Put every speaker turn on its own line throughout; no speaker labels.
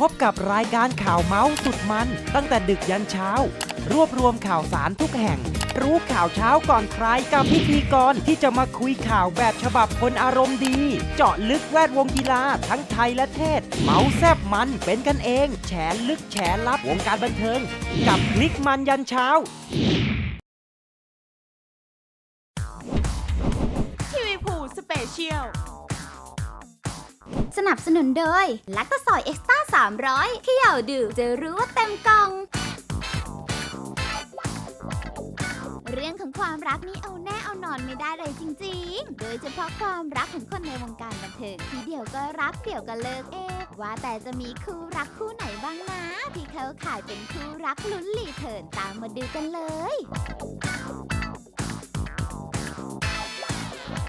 พบกับรายการข่าวเมาส์สุดมัน ตั้งแต่ดึกยันเช้า รวบรวมข่าวสารทุกแห่ง รู้ข่าวเช้าก่อนใครกับพิธีกรที่จะมาคุยข่าวแบบฉบับคนอารมณ์ดี เจาะลึกแวดวงกีฬาทั้งไทยและเทศ เมาส์แซบมันเป็นกันเอง แฉลึกแฉลับวงการบันเทิง กับคลิกมันยันเช้า
ทีวีพูสเปเชียล
สนับสนุนโดยลักตะซอยเอ็กซ์ต้า300เขย่าดื่มจะรู้ว่าเต็มกล่อง เรื่องของความรักนี่เอาแน่เอานอนไม่ได้เลยจริงๆ โดยเฉพาะความรักของคนในวงการบันเทิงที่เดี๋ยวก็รักเดี๋ยวก็เลิกเอะว่าแต่จะมีคู่รักคู่ไหนบ้างนะที่เขาขายเป็นคู่รักลุ้นหลีเถินตามมาดูกันเลย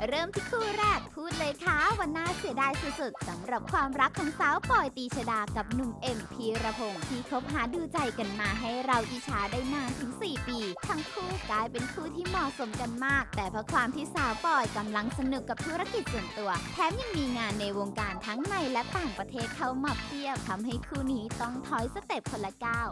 เริ่มที่คู่แรกพูดเลยค่ะว่าน่าเสียดายสุดๆสำหรับความรักของสาวปอยตีชดากับหนุ่มเอ็มพีระพงศ์ที่คบหาดูใจกันมาให้เราอิจฉาได้นานถึง 4 ปี ทั้งคู่กลายเป็นคู่ที่เหมาะสมกันมาก แต่เพราะความที่สาวปอยกำลังสนุกกับธุรกิจส่วนตัว แถมยังมีงานในวงการทั้งในและต่างประเทศเข้ามาเทียบทำให้คู่นี้ต้องถอยสเต็ปคนละก้าว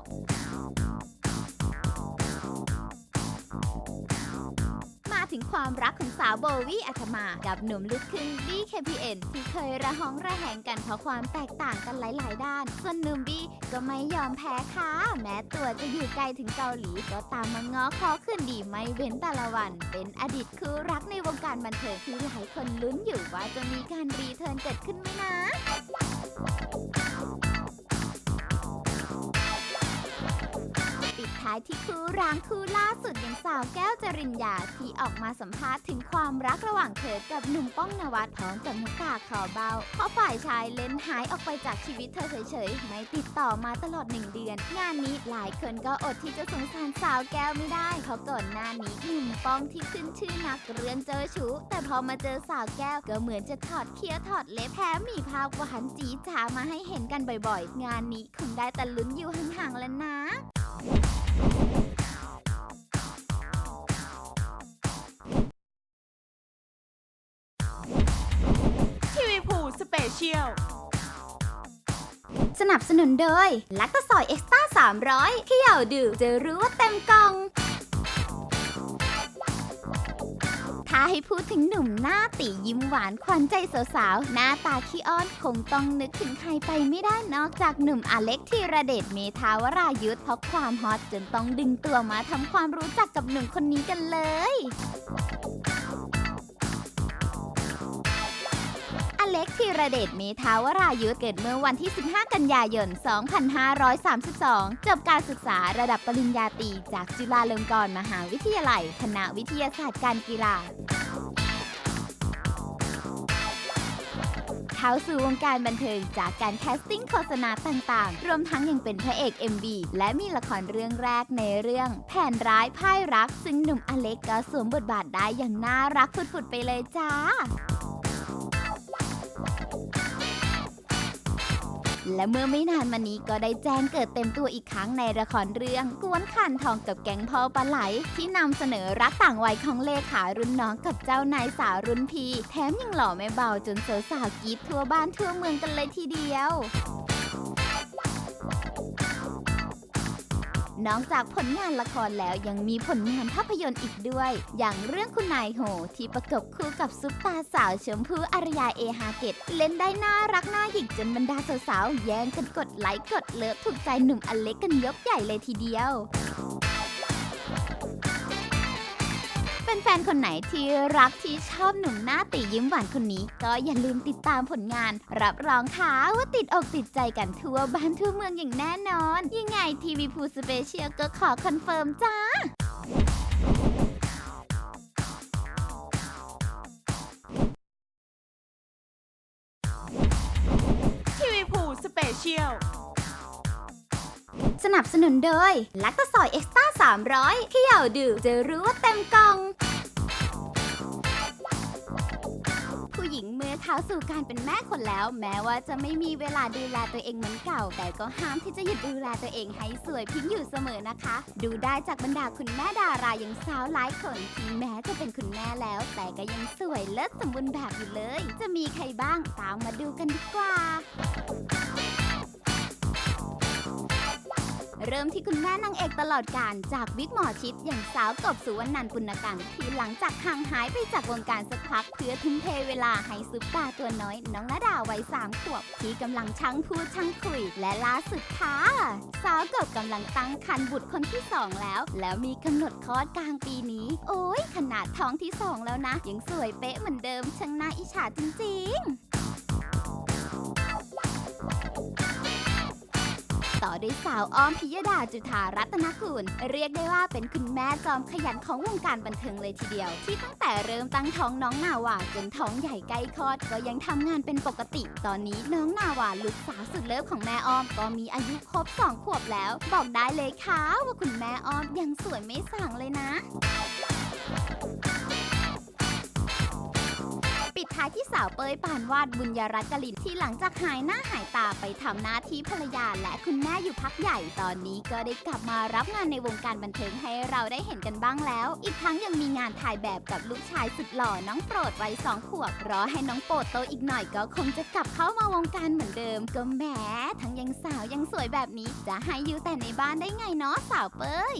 ถึงความรักของสาวโบวี่อัธมา กับหนุ่มลูกครึ่งบี้ KPN ที่เคยระหองระแหงกันเพราะความแตกต่างกันหลาย ๆ ด้าน ส่วนหนุ่มบี้ก็ไม่ยอมแพ้ค่ะ แม้ตัวจะอยู่ไกลถึงเกาหลีก็ตามมาง้อขอคืนดีไม่เว้นแต่ละวัน เป็นอดีตคู่รักในวงการบันเทิงที่หลายคนลุ้นอยู่ว่าจะมีการรีเทิร์นเกิดขึ้นไหมนะ ท้ายที่คู่ร้างคู่ล่าสุดอย่างสาวแก้วจริญญาที่ออกมาสัมภาษณ์ถึงความรักระหว่างเธอกับหนุ่มป้องนวัดพร้อมกับน้ำตาคลอเบาเพราะฝ่ายชายเล่นหายออกไปจากชีวิตเธอเฉยๆ ไม่ติดต่อมาตลอดหนึ่งเดือน งานนี้หลายคนก็อดที่จะสงสารสาวแก้วไม่ได้เพราะก่อนหน้านี้หนุ่มป้องที่ขึ้นชื่อนักเรื่องเจอชู้แต่พอมาเจอสาวแก้วก็เหมือนจะถอดเคี้ยวถอดเล็บแถมมีภาพหวานจีจ๋ามาให้เห็นกันบ่อยๆ งานนี้คงได้แต่ลุ้นอยู่ห่างๆแล้วนะ
ทีวีผูสเปเชียล
สนับสนุนโดย ลักตะสอยเอ็กซ์ต้า300เขย่าดื่มจะรู้ว่าเต็มกล่อง ให้พูดถึงหนุ่มหน้าตียิ้มหวานขวัญใจสาวๆ หน้าตาขี้อ้อนคงต้องนึกถึงใครไปไม่ได้นอกจากหนุ่มอเล็กธีระเดชเมธาวรายุทธเพราะความฮอตจนต้องดึงตัวมาทำความรู้จักกับหนุ่มคนนี้กันเลย เล็กธีระเดชเมธาวรายุทธเกิดเมื่อวันที่ 15 กันยายน 2532 จบการศึกษาระดับปริญญาตรีจากจุฬาลงกรณ์มหาวิทยาลัย คณะวิทยาศาสตร์การกีฬาเข้าสู่วงการบันเทิงจากการแคสติ้งโฆษณาต่างๆ รวมทั้งยังเป็นพระเอก MV และมีละครเรื่องแรกในเรื่อง แผ่นร้ายพ่ายรัก ซึ่งหนุ่มอเล็กก็สวมบทบาทได้อย่างน่ารักฝุดๆไปเลยจ้า และเมื่อไม่นานมานี้ก็ได้แจ้งเกิดเต็มตัวอีกครั้งในละครเรื่องกวนขันทองกับแก๊งพ่อปลาไหล ที่นำเสนอรักต่างวัยของเลขารุ่นน้องกับเจ้านายสาวรุ่นพี่ แถมยังหล่อไม่เบาจนสาวๆกรีดทั่วบ้านทั่วเมืองกันเลยทีเดียว นอกจากผลงานละครแล้วยังมีผลงานภาพยนตร์อีกด้วย อย่างเรื่องคุณนายโห ที่ประกบคู่กับซุปตาสาวชมพู่อารยาเอฮาเกตเล่นได้น่ารักน่าหยิกจนบรรดาสาวๆแย่งกันกดไลค์กดเลิฟถูกใจหนุ่มอเล็กกันยกใหญ่เลยทีเดียว แฟนคนไหนที่รักที่ชอบหนุ่มหน้าตียิ้มหวานคนนี้ ก็อย่าลืมติดตามผลงาน รับรองค่ะว่าติดอกติดใจกันทั่วบ้านทั่วเมืองอย่างแน่นอน ยังไงทีวีพูสเปเชียลก็ขอคอนเฟิร์มจ้า
ทีวีพูสเปเชียล
สนับสนุนโดยลักตะซอยเอ็กซ์ต้า300เขย่าดื่มจะรู้ว่าเต็มกล่อง ผู้หญิงเมื่อเข้าสู่การเป็นแม่คนแล้ว แม้ว่าจะไม่มีเวลาดูแลตัวเองเหมือนเก่า แต่ก็ห้ามที่จะหยุดดูแลตัวเองให้สวยพิ้งอยู่เสมอนะคะ ดูได้จากบรรดาคุณแม่ดาราอย่างสาวหลายคนที่แม้จะเป็นคุณแม่แล้ว แต่ก็ยังสวยเลิศสมบูรณ์แบบอยู่เลย จะมีใครบ้างตามมาดูกันดีกว่า เริ่มที่คุณแม่นางเอกตลอดการจากวิกหมอชิดอย่างสาวกบสุวรรณันปุณกันที่หลังจากห่างหายไปจากวงการสักพัก เพื่อทุ่มเทเวลาให้ซุปตาตัวน้อย น้องนาดาวัยสามขวบ ที่กำลังช่างพูดช่างคุย และล่าสุดค่ะสาวกบกำลังตั้งครรภ์บุตรคนที่สองแล้ว แล้วมีกำหนดคลอดกลางปีนี้ โอ้ยขนาดท้องที่สองแล้วนะยังสวยเป๊ะเหมือนเดิมช่างน่าอิจฉาจริงๆ ต่อด้วยสาวอ้อมพิยดาจุธารัตนกุลเรียกได้ว่าเป็นคุณแม่จอมขยันของวงการบันเทิงเลยทีเดียว ที่ตั้งแต่เริ่มตั้งท้องน้องนาวาจนท้องใหญ่ใกล้คลอดก็ยังทำงานเป็นปกติ ตอนนี้น้องนาวาลูกสาวสุดเลิฟของแม่อ้อม ก็มีอายุครบสองขวบแล้ว บอกได้เลยค่ะว่าคุณแม่อ้อมยังสวยไม่สั่งเลยนะ ท้ายที่สาวเป้ยปานวาดบุญยรัตน์กลินที่หลังจากหายหน้าหายตาไปทำหน้าที่ภรรยาและคุณแม่อยู่พักใหญ่ตอนนี้ก็ได้กลับมารับงานในวงการบันเทิงให้เราได้เห็นกันบ้างแล้ว อีกทั้งยังมีงานถ่ายแบบกับลูกชายสุดหล่อน้องโปรดวัยสองขวบรอให้น้องโปรดโตอีกหน่อยก็คงจะกลับเข้ามาวงการเหมือนเดิมก็แหมทั้งยังสาวยังสวยแบบนี้จะให้อยู่แต่ในบ้านได้ไงเนาะสาวเป้ย